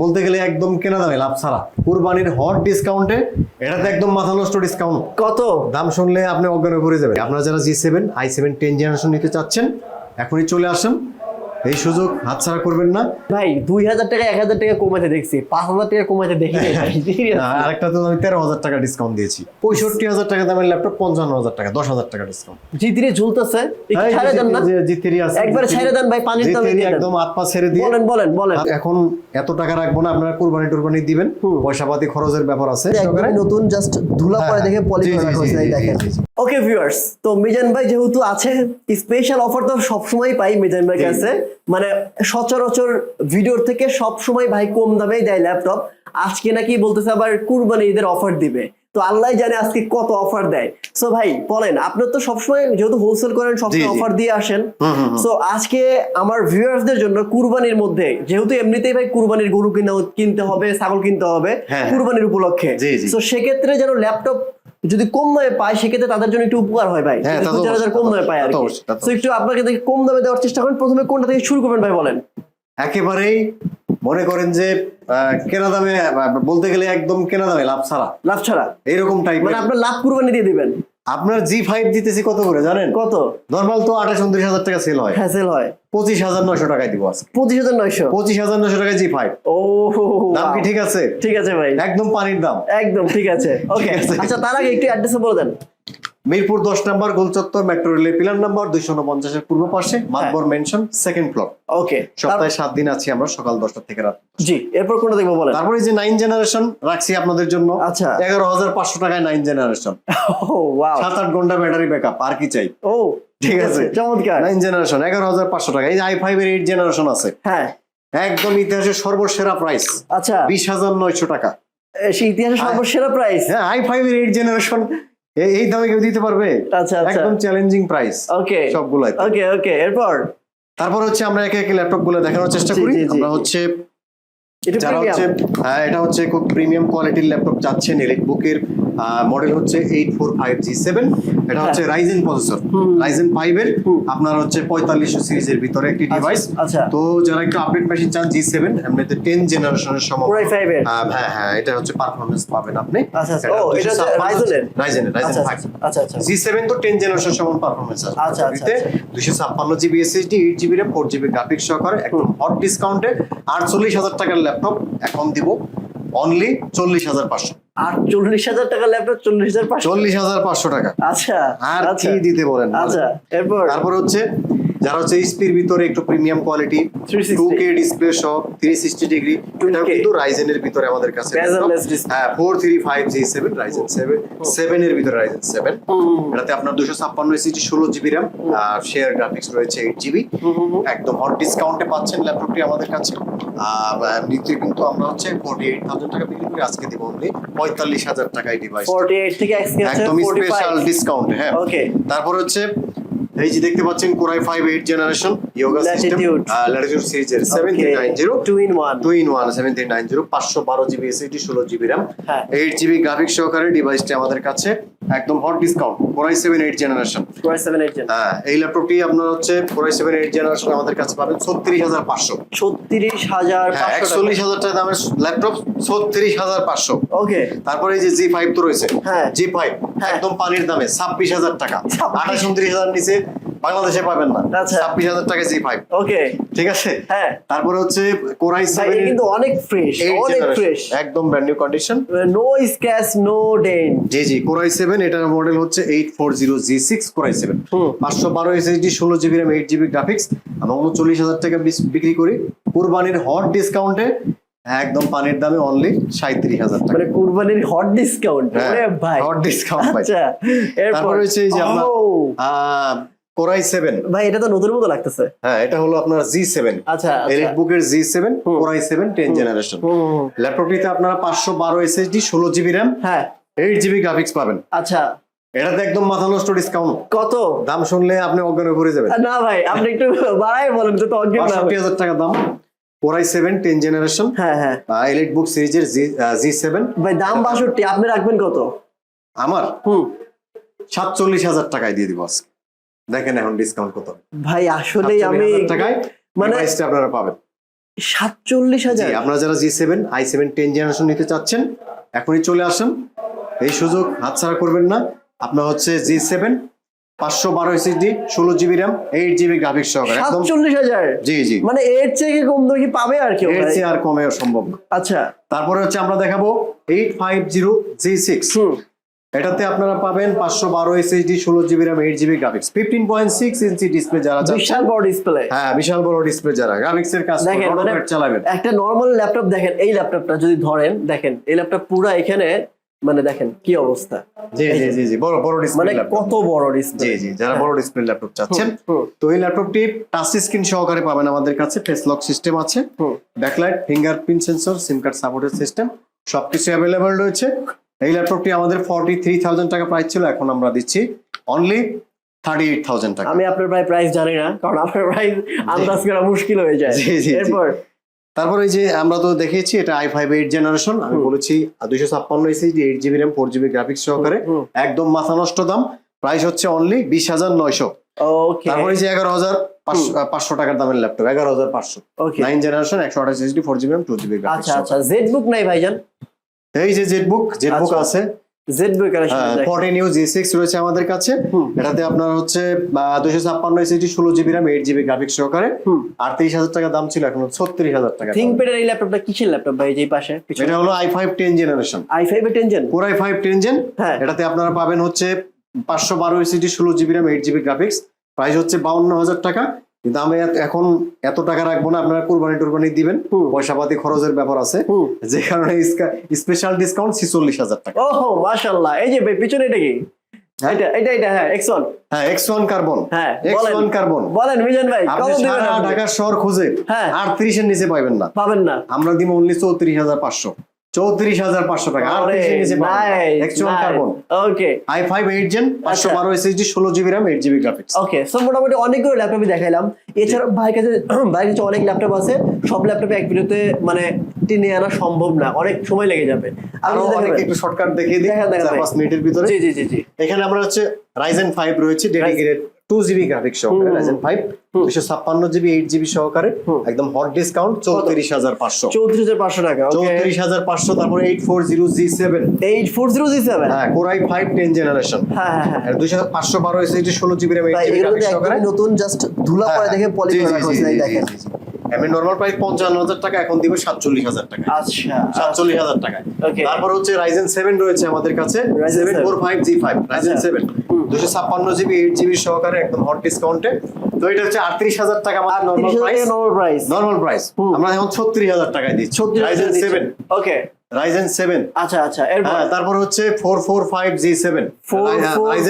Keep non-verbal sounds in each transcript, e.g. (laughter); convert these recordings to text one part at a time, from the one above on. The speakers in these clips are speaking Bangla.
বলতে গেলে একদম কেনা দামে লাভ ছাড়া। কুরবানির হট ডিসকাউন্টে এটাতে একদম মাথা নষ্ট ডিসকাউন্ট কত? দাম শুনলে আপনি অজ্ঞান হয়ে পড়ে যাবেন। আপনারা যারা G seven I seven ten generation নিতে চাচ্ছেন এখনই চলে আসুন। এই সুযোগ হাতছাড়া করবেন না। ভাই দুই হাজার টাকা এক হাজার টাকা কমাতে দেখছি পাঁচ হাজার টাকা কমাতে দেখি ভাই। আরেকটা তো আমি তেরো হাজার টাকা ডিসকাউন্ট দিয়েছি। পঁয়ষট্টি হাজার টাকা দামের ল্যাপটপ পঞ্চান্ন হাজার টাকা দশ হাজার টাকা ডিসকাউন্ট জি ধীরে ঝুলতেছে একবার ছেড়ে দেন ভাই পানির দামে G3 দিয়ে দেন। একদম হাত পা ছেড়ে দিয়ে। বলেন বলেন বলেন। এখন এত টাকা রাখব না আপনারা কুরবানি টুরবানি দিবেন। হুম। পয়সা পাতি খরচের ব্যাপার আছে। নতুন জাস্ট ধুলা পরে দেখে পলি জি, দেখেন। জি, জি। ওকে ভিউয়ার্স তো মিজান ভাই যেহেতু আছে স্পেশাল অফার তো সবসময় পাই মিজান ভাই। কাছে। মানে সচরাচর ভিডিওর থেকে সবসময় ভাই কম দামেই দেয় ল্যাপটপ আজকে নাকি বলতেছে আবার কুরবানি ঈদের অফার দিবে তো আল্লাহ জানে আজকে কত অফার দেয় সো ভাই বলেন আপনার তো সবসময় যেহেতু হোলসেল করেন সবসময়। অফার দিয়ে আসেন। সো আজকে আমার ভিউয়ার্সদের জন্য কুরবানির মধ্যে যেহেতু এমনিতেই ভাই কুরবানির গরু কিনা কিনতে হবে ছাগল কিনতে হবে হ্যাঁ। কুরবানির উপলক্ষে। তো সেক্ষেত্রে যেন ল্যাপটপ যদি কম দামে পায় সেক্ষেত্রে তাদের জন্য একটু উপকার হয় ভাই। হ্যাঁ, হাজার কম দামে পায় আর তো কি। তো তো একটু আপনাকে দেখে কম দামে দেওয়ার চেষ্টা করেন প্রথমে কোনটা থেকে শুরু করবেন ভাই বলেন। একেবারেই মনে করেন যে আহ, কেনা দামে বলতে গেলে একদম কেনা দামে লাভ ছাড়া। লাভ ছাড়া। এরকম টাইপ মানে আপনার লাভ কুরবানি দিয়ে দিবেন। আপনার জি ফাইভ দিতেছি কত করে জানেন? কত? নর্মাল তো আঠাশ উনত্রিশ হাজার টাকা সেল হয়। হ্যাঁ সেল হয়। পঁচিশ হাজার নয়শো টাকায় দিব আজকে। পঁচিশ হাজার নয়শো? পঁচিশ হাজার নয়শো টাকায় জি ফাইভ ও দাম কি ঠিক আছে? ঠিক আছে ভাই। একদম পানির দাম। একদম ঠিক আছে। (laughs) ওকে আচ্ছা তার আগে একটু অ্যাড্রেসে বলে দেন। মিরপুর দশ নম্বর গোলচত্বর মেট্রো রেলের পিলার নাম্বার দুইশো উনপঞ্চাশের পূর্ব পাশে মাতবর মেনশন সেকেন্ড ফ্লোর ওকে সপ্তাহে সাত দিন আছি আমরা সকাল দশটা থেকে রাত জি এরপর কোনটা দেখব বলেন? তারপরে যে নাইন জেনারেশন রাখছি আপনাদের জন্য আচ্ছা। এগারো হাজার পাঁচশো টাকায় নাইন জেনারেশন (laughs) সাত আট ঘণ্টা ব্যাটারি ব্যাকআপ আর কি চাই? ও ঠিক আছে। (laughs) চমৎকার। নাইন জেনারেশন এগারো হাজার পাঁচশো টাকা। এই যে আই ফাইভ এর এইট জেনারেশন আছে। হ্যাঁ। একদম ইতিহাসের সর্বসেরা প্রাইস আচ্ছা। বিশ হাজার নয়শো টাকা। সেই ইতিহাসের সর্বসেরা প্রাইস হ্যাঁ আই ফাইভ এর এইট জেনারেশন এই দামে কেউ দিতে পারবে? আচ্ছা আচ্ছা। একদম চ্যালেঞ্জিং প্রাইস ওকে সবগুলাই ওকে ওকে এরপর? তারপর হচ্ছে আমরা একে একে ল্যাপটপগুলো দেখানোর চেষ্টা করি। আমরা হচ্ছে এটা যারা হচ্ছে হ্যাঁ এটা হচ্ছে খুব প্রিমিয়াম কোয়ালিটির ল্যাপটপ চাচ্ছেন এলিট বুকের মডেল হচ্ছে eight four five G seven এটা হচ্ছে রাইজেন প্রসেসর। রাইজেন ফাইভ এর আপনার হচ্ছে পঁয়তাল্লিশশো সিরিজের ভিতরে একটি ডিভাইস আচ্ছা। তো যারা একটু আপডেট মেশিন চান জি সেভেন এমনিতে টেন জেনারেশনের সময় হ্যাঁ হ্যাঁ এটা হচ্ছে পারফরমেন্স পাবেন আপনি। আচ্ছা, আচ্ছা। ও, এটা হচ্ছে রাইজেন রাইজেন আচ্ছা ফাইভ আচ্ছা আচ্ছা জি সেভেন তো টেন জেনারেশন সমান পারফরমেন্স আছে। আচ্ছা, আচ্ছা, আচ্ছা। দুশো ছাপ্পান্ন GB SSD eight GB RAM four GB graphics সহকারে একদম হট ডিসকাউন্টে আটচল্লিশ হাজার টাকার ল্যাপটপ এখন দিব অনলি চল্লিশ হাজার পাঁচশো। আর চল্লিশ হাজার টাকা ল্যাপটপ চল্লিশ হাজার চল্লিশ হাজার পাঁচশো টাকা। আচ্ছা আর আচ্ছা। কি দিতে বলেন বলেন? আচ্ছা এরপর? তারপর হচ্ছে যারা হচ্ছে এইচপির ভিতরে একটু premium quality 360 two K display সহ থ্রি সিক্সটি ডিগ্রি 2K এটাও কিন্তু রাইজেনের ভিতরে আমাদের কাছে হ্যাঁ four three five G seven Ryzen seven seven এর ভিতরে রাইজেন সেভেন এটাতে আপনার দুশো ছাপ্পান্ন এসিজি ষোলো জিবি র্যাম আর শেয়ার গ্রাফিক্স রয়েছে এইট জিবি। একদম হট ডিসকাউন্টে পাচ্ছেন ল্যাপটপটি আমাদের কাছে। এমনিতে কিন্তু আমরা হচ্ছে ফোর্টি এইট থাউজেন্ড টাকা বিক্রি করে আজকে দিব অনলি পঁয়তাল্লিশ হাজার টাকায় ডিভাইস 48 থেকে আজকে একদম স্পেশাল ডিসকাউন্ট হ্যাঁ। ওকে তারপর হচ্ছে এই যে দেখতে পাচ্ছেন core i five eight generation Yoga system. Latitude সিরিজের seven three nine zero two in one two in one seven three nine zero পাঁচশো বারো জিবি এসএসডি ষোলো জিবি র্যাম হ্যাঁ। এইট জিবি গ্রাফিক্স সহকারে ডিভাইসটি আমাদের কাছে। একদম hot discount core i seven eight generation core i seven eight হ্যাঁ এই ল্যাপটপটি আপনার হচ্ছে কোরাই সেভেন এইট জেনারেশন আমাদের কাছে পাবেন ছত্রিশ হাজার পাঁচশো। ছত্রিশ হাজার হ্যাঁ একচল্লিশ হাজার টাকা দামের ল্যাপটপ ছত্রিশ হাজার পাঁচশো। ওকে। তারপরে এই যে জি ফাইভ তো রয়েছে। হ্যাঁ। জি ফাইভ হ্যাঁ। একদম পানির দামে ছাব্বিশ হাজার টাকা। 26 আঠাশ উনত্রিশ হাজার নিচে বাংলাদেশে পাবেন না। আচ্ছা। ছাব্বিশ হাজার টাকা জি ফাইভ ওকে। ঠিক আছে? হ্যাঁ। তারপরে হচ্ছে কোরাই সেভেন কিন্তু অনেক ফ্রেশ অনেক ফ্রেশ একদম brand new condition no scratch no dent G G core i seven এটার মডেল হচ্ছে eight four zero G six core i seven পাঁচশো বারো এসএসডি ষোলো GB RAM eight GB graphics আমরা উনচল্লিশ হাজার টাকা বিক্রি করি। কুরবানির হট ডিসকাউন্টে একদম পানির দামে অনলি সাঁত্রিশ হাজার টাকা। মানে কুরবানির হট ডিসকাউন্ট হ্যাঁ, ওরে ভাই। discount ভাই। আচ্ছা এরপর এই যে আপনার ও, কোরাই সেভেন ভাই এটা তো নতুন মতো লাগতেছে। হ্যাঁ এটা হলো আপনার জি সেভেন আচ্ছা এলিট বুকের G seven. Core i seven ten generation. ল্যাপটপটিতে আপনারা পাঁচশো বারো এসএসডি ষোলো জিবি র্যাম হ্যাঁ। এইট জিবি গ্রাফিক্স পাবেন। আচ্ছা। এটাতে একদম মাথা নষ্ট ডিসকাউন্ট কত? দাম শুনলে আপনি অজ্ঞান পড়ে যাবেন। না ভাই আপনি একটু বাড়াই বলেন তো অজ্ঞান না হাজার টাকা দাম। কোরাই সেভেন টেন জেনারেশন হ্যাঁ হ্যাঁ। এলিট বুক সিরিজের জি জি সেভেন ভাই দাম বাষট্টি আপনি রাখবেন কত? আমার? হুম। সাতচল্লিশ হাজার টাকায় দিয়ে দিব আজকে। দেখেন এখন ডিসকাউন্ট কত। ভাই আসলেই আমি টাকায় মানে- আপনারা পাবেন। সাতচল্লিশ জি হাজার? আপনারা যারা G seven I seven ten generation নিতে চাচ্ছেন এখনই চলে আসেন। এই সুযোগ হাতছাড়া করবেন না। আপনার হচ্ছে জি সেভেন পাঁচশো বারো এসএসডি ষোলো GB RAM eight GB graphics সহকারে সাতচল্লিশ হাজার? জি জি। মানে এর চেয়ে কম কি পাবে আর কি এর চেয়ে আর কমেও সম্ভব না। আচ্ছা। তারপরে হচ্ছে আমরা দেখাবো eight five zero G six এটাতে আপনারা পাবেন পাঁচশো বারো এসএসডি ষোলো GB RAM eight GB graphics fifteen point six inch display যারা বিশাল বড় ডিসপ্লে হ্যাঁ বিশাল বড় ডিসপ্লে যারা। গ্রাফিক্স এর কাজ দেখেন, মানে- চালাবেন। একটা নর্মাল ল্যাপটপ দেখেন এই ল্যাপটপটা যদি ধরেন দেখেন এই ল্যাপটপ পুরো এখানে মানে দেখেন কি অবস্থা। জি জি জি জি বড় বড় মানে ডিসপ্লে কত বড় ডিসপ্লে জি জি যারা বড় ডিসপ্লে ল্যাপটপ চাচ্ছেন তো এই ল্যাপটপটি টাচ স্ক্রিন সহকারে পাবেন আমাদের কাছে ফেস লক সিস্টেম আছে। Backlight fingerprint sensor SIM card supported system সবকিছু অ্যাভেলেবল রয়েছে। এই ল্যাপটপটি আমাদের ফর্টি থ্রি থাউজেন্ড টাকা প্রাইস ছিল এখন আমরা দিচ্ছি অনলি থার্টি এইট থাউজেন্ড টাকা। আমি আপনার প্রায় প্রাইস জানি না কারণ আপনার প্রাইস আন্দাজ করা মুশকিল হয়ে যায়। জি, জি, জি। এরপর? তারপরে এই যে আমরা তো দেখেছি এটা আই ফাইভ এইট জেনারেশন আমি। বলেছি দুইশো ছাপ্পান্ন SSD eight GB RAM four GB graphics সহকারে একদম মাথা নষ্ট দাম প্রাইস হচ্ছে অনলি বিশ হাজার নয়শো। ওকে তারপরে এই যে এগারো হাজার পাঁচশো টাকার দামের ল্যাপটপ এগারো হাজার পাঁচশো। ওকে নাইন জেনারেশন একশো আঠাশ SD four GB two GB আচ্ছা আচ্ছা। জেড বুক নাই ভাইজান। এই যে জেটবুক জেটবুক আচ্ছা। আছে। ZBook connection fourteen U G six রয়েছে আমাদের কাছে। এটাতে আপনার হচ্ছে ছাপ্পান্ন এসএসডি ষোলো GB RAM eight GB graphics সহকারে। হুম। আটত্রিশ হাজার টাকা দাম ছিল এখন ছত্রিশ হাজার টাকা। থিংকপ্যাডের এই ল্যাপটপটা কিসের ল্যাপটপ ভাই? যেই পাশে এটা হলো I five ten generation I five core I five ten gen হ্যাঁ। এটাতে আপনারা পাবেন হচ্ছে পাঁচশো বারো এসএসডি ষোলো GB RAM eight GB graphics price হচ্ছে বাউন্ন হাজার টাকা। কিন্তু আমি এখন এত টাকা রাখব না আপনারা কুরবানি টুরবানি দিবেন। পয়সা পাতি খরচের ব্যাপার আছে। যে কারণে স্পেশাল ডিসকাউন্ট ছিচল্লিশ হাজার টাকা। ওহো মাশাআল্লাহ। এই যে পিছনে এটা কি? এটা এটা এটা হ্যাঁ এক্সন হ্যাঁ এক্স ওয়ান কার্বন হ্যাঁ কার্বন বলেন। মিজান ভাই আপনি কত দিবেন সারা আপনি? ঢাকার শহর খুঁজে হ্যাঁ। নিচে না। পাবেন না। আমরা দিব অনলি হাজার চৌত্রিশ হাজার পাঁচশো টাকা। আটত্রিশের নিচে carbon. Okay I five eight gen পাঁচশো বারো এসএসডি ষোলো GB RAM eight GB graphics okay so মোটামুটি অনেকগুলো ল্যাপটপই দেখাইলাম। এছাড়া ভাইয়ের কাছে (clears throat) ভাইয়ের কাছে অনেক ল্যাপটপ আছে। সব ল্যাপটপে এক ভিডিওতে মানে টেনে আনা সম্ভব না। অনেক সময় লেগে যাবে। আরও অনেক একটু শর্টকাট দেখিয়ে দিই। দেখান চার পাঁচ মিনিটের ভিতরে। জি জি জি এখানে আমরা হচ্ছে রাইজেন ফাইভ রয়েছে ডেডিকেটেড টু জিবি গ্রাফিক্স সহকারে রাইজেন ফাইভ দুশো ছাপ্পান্ন জিবি এইট জিবি সহকারে একদম হট ডিসকাউন্ট চৌত্রিশ হাজার পাঁচশো। চৌত্রিশ হাজার পাঁচশো টাকা চৌত্রিশ হাজার পাঁচশো তারপরে eight four zero G seven eight four zero G seven হ্যাঁ core i five ten generation হ্যাঁ হ্যাঁ হ্যাঁ। দুশো পাঁচশো বারো এসএসডি ষোলো GB RAM eight GB graphics সহকারে। নতুন জাস্ট ধুলা পরে দেখে পলি জি, করে জি, রাখা জি, হয়েছে, এই জি, দেখেন। এমনি নর্মাল প্রাইস পঞ্চান্ন হাজার টাকা এখন দিব সাতচল্লিশ হাজার টাকা। আচ্ছা সাতচল্লিশ হাজার টাকায় তারপর হচ্ছে রাইজেন সেভেন রয়েছে আমাদের কাছে seven four five G five Ryzen আচ্ছা। সেভেন দুশো ছাপ্পান্ন জিবি এইট জিবি সহকারে একদম হট ডিসকাউন্টে তো এটা হচ্ছে আটত্রিশ হাজার টাকা আমাদের নর্মাল প্রাইস নর্মাল প্রাইস। আমরা এখন ছত্রিশ হাজার টাকায় দিচ্ছি। Ryzen seven okay Ryzen seven আচ্ছা আচ্ছা। হ্যাঁ তারপর হচ্ছে four four five G seven four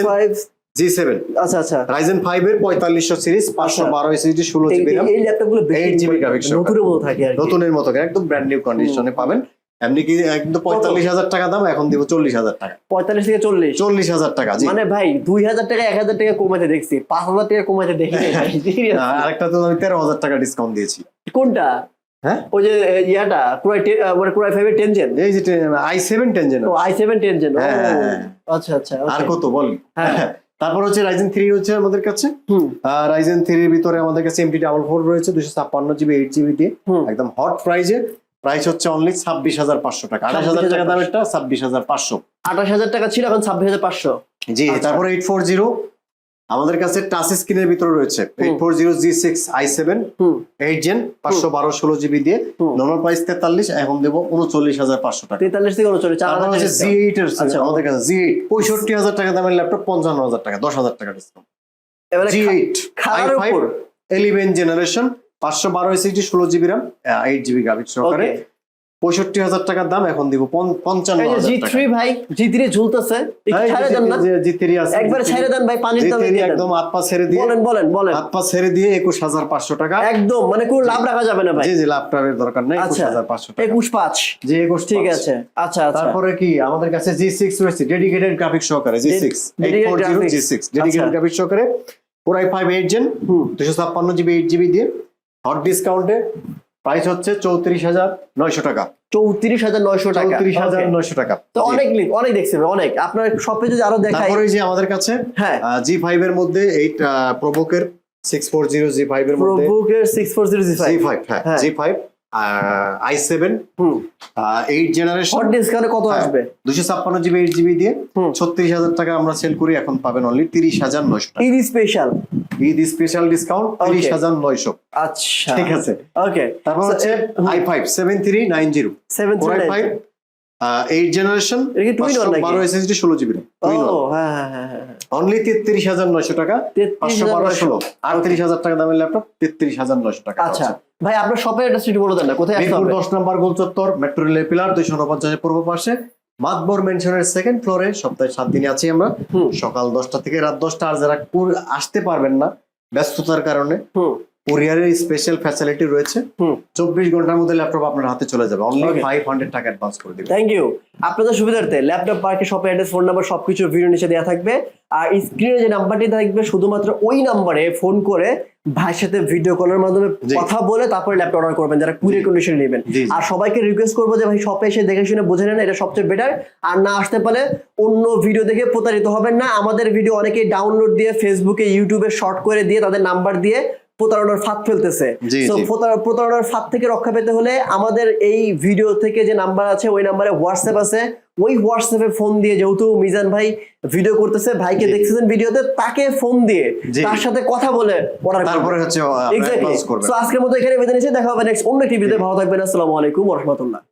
five G seven আচ্ছা আচ্ছা। রাইজেন ফাইভ এর পঁয়তাল্লিশশো সিরিজ পাঁচশো আচ্ছা। বারো এসএসডি ষোলো এই জিবি র্যাম এই ল্যাপটপগুলো বেশি 8 GB graphics সহকারে। নতুনের মতো থাকে নতুনের মতো একদম ব্র্যান্ড নিউ কন্ডিশনে পাবেন। এমনি কি একদম পঁয়তাল্লিশ হাজার টাকা দাম এখন দিব চল্লিশ হাজার টাকা। পঁয়তাল্লিশ থেকে চল্লিশ? চল্লিশ হাজার টাকা মানে ভাই দুই হাজার টাকা এক হাজার টাকা কমাতে দেখছি। পাঁচ হাজার টাকা কমাতে দেখি আরেকটা তো আমি তেরো হাজার টাকা ডিসকাউন্ট দিয়েছি। কোনটা? হ্যাঁ? ওই যে ইয়াটা মানে টেনজেন এই যে আই সেভেন টেন জেন ও আই সেভেন টেনজেন হ্যাঁ, হ্যাঁ, হ্যাঁ। আচ্ছা আচ্ছা আর. কত বল? হ্যাঁ। তারপর হচ্ছে রাইজেন থ্রি হচ্ছে আমাদের কাছে। রাইজেন থ্রির ভিতরে আমাদের কাছে এমটি ডাবল ফোর রয়েছে দুশো ছাপ্পান্ন জিবি এইট জিবি দিয়ে। একদম হট প্রাইজে প্রাইস হচ্ছে অনলি ছাব্বিশ হাজার পাঁচশো টাকা। আঠাশ হাজার টাকা 26,500 দামেরটা ছাব্বিশ হাজার পাঁচশো। আঠাশ হাজার টাকা ছিল এখন ছাব্বিশ হাজার পাঁচশো। জি তারপর এইট ফোর জিরো আমাদের কাছে টাচ স্ক্রিনের ভিতরে রয়েছে। Eight four zero G six I seven eight gen পাঁচশো বারো ষোলো জিবি দিয়ে। নর্মাল প্রাইস তেতাল্লিশ এখন দেবো উনচল্লিশ হাজার পাঁচশো টাকা। তেতাল্লিশ থেকে উনচল্লিশ জি এইট এর আচ্ছা। আমাদের কাছে জি এইট পঁয়ষট্টি হাজার টাকা দামের ল্যাপটপ পঞ্চান্ন হাজার টাকা দশ হাজার টাকা ডিসকাউন্ট জি এইট জেনারেশন পাঁচশো বারো এসএসডি ষোলো GB RAM eight GB graphics সহকারে। পঁয়ষট্টি হাজার টাকার দাম এখন দিব পঞ্চান্ন জি থ্রি ভাই জি থ্রি ঝুলতেছে। জি থ্রি আছে একবার ছেড়ে দেন ভাই পানির দামে। একদম হাত পা ছেড়ে দিয়ে বলেন বলেন বলেন। হাত পা ছেড়ে দিয়ে একুশ হাজার পাঁচশো টাকা। একদম মানে কোনো লাভ রাখা যাবে না ভাই। জি জি ল্যাপটপের দরকার নেই একুশ আচ্ছা হাজার পাঁচশো টাকা। একুশ পাঁচ। জি একুশ ঠিক আছে। আচ্ছা আচ্ছা। তারপরে কি আমাদের কাছে জি সিক্স রয়েছে ডেডিকেটেড গ্রাফিক্স সহকারে G six G six dedicated. Graphics সহকারে। পুরাই ফাইভ এইট জেন হুম। দুশো ছাপ্পান্ন জিবি এইট জিবি দিয়ে। হট ডিসকাউন্টে প্রাইস হচ্ছে চৌত্রিশ হাজার নয়শো টাকা। চৌত্রিশ হাজার নয়শো টাকা। চৌত্রিশ হাজার নয়শো টাকা। তো অনেক লিঙ্ক অনেক দেখছি অনেক। আপনার শপে যদি আরও দেখাই তারপরে যে আমাদের কাছে হ্যাঁ। জি ফাইভ এর মধ্যে eight প্রবোকের six four zero G five এর মধ্যে প্রোবুকের six four zero G five হ্যাঁ। জি ফাইভ আই সেভেন হুম। এইট জেনারেশন হট ডিসকাউন্টে কত হ্যাঁ। আসবে? দুশো ছাপ্পান্ন জিবি এইট জিবি দিয়ে ছত্রিশ হাজার টাকা আমরা সেল করি এখন পাবেন অনলি তিরিশ হাজার নয়শো টাকা। স্পেশাল ঈদ স্পেশাল ডিসকাউন্ট তিরিশ হাজার নয়শো। আচ্ছা। ঠিক আছে? ওকে তারপর হচ্ছে I five seven three nine zero seven I five eight generation বারো এসএসডি ষোলো জিবি ও হ্যাঁ হ্যাঁ হ্যাঁ। অনলি তেত্রিশ হাজার নয়শো টাকা 33,900 পাঁচশো বারো ষোলো। আটত্রিশ হাজার টাকা দামের ল্যাপটপ তেত্রিশ হাজার নয়শো টাকা আচ্ছা। ভাই আপনার শপের অ্যাড্রেস বলে দেন না কোথায় মিরপুর দশ নম্বর গোল চত্বর মেট্রো রেলের পিলার দুইশো উনপঞ্চাশের পূর্ব পাশে। মাতবর মেনশনের সেকেন্ড ফ্লোরে সপ্তাহে সাত দিনে আছি আমরা। সকাল দশটা থেকে রাত দশটা আর যারা আসতে পারবেন না ব্যস্ততার কারণে। কুরিয়ারের স্পেশাল ফ্যাসিলিটি রয়েছে। চব্বিশ ঘণ্টার মধ্যে ল্যাপটপ আপনার হাতে চলে যাবে। অনলি ফাইভ হান্ড্রেড টাকা অ্যাডভান্স করে দিবেন থ্যাংক ইউ আপনাদের সুবিধার্থে ল্যাপটপ পার্কে শপের অ্যাড্রেস ফোন নাম্বার সবকিছু ভিডিও নিচে দেওয়া থাকবে। আর স্ক্রিনে যে নাম্বারটি থাকবে শুধুমাত্র ওই নাম্বারে ফোন করে ভাইয়ের সাথে ভিডিও কলের মাধ্যমে কথা বলে তারপরে ল্যাপটপ অর্ডার করবেন যারা কুরিয়ার কন্ডিশন নেবেন। আর সবাইকে রিকোয়েস্ট করব যে ভাই শপে এসে দেখে শুনে বুঝে নেন এটা সবচেয়ে বেটার আর না আসতে পারে অন্য ভিডিও দেখে প্রতারিত হবেন না। আমাদের ভিডিও অনেকেই ডাউনলোড দিয়ে ফেসবুকে ইউটিউবে শর্ট করে দিয়ে তাদের নাম্বার দিয়ে প্রতারণার ফাঁদ ফেলতেছে। প্রতারণার ফাঁদ থেকে রক্ষা পেতে হলে আমাদের এই ভিডিও থেকে যে নাম্বার আছে ওই নাম্বারে হোয়াটসঅ্যাপ আছে। ওই হোয়াটসঅ্যাপে ফোন দিয়ে যেহেতু মিজান ভাই ভিডিও করতেছে ভাইকে। দেখতেছেন ভিডিওতে তাকে ফোন দিয়ে তার সাথে কথা বলে অর্ডার তারপরে হচ্ছে এক্স্যাক্টলি সো আজকের মতো এখানে বেঁধে নিচ্ছি দেখা হবে নেক্সট অন্য ভালো থাকবেন আসসালামু আলাইকুম রহমতুল্লাহ।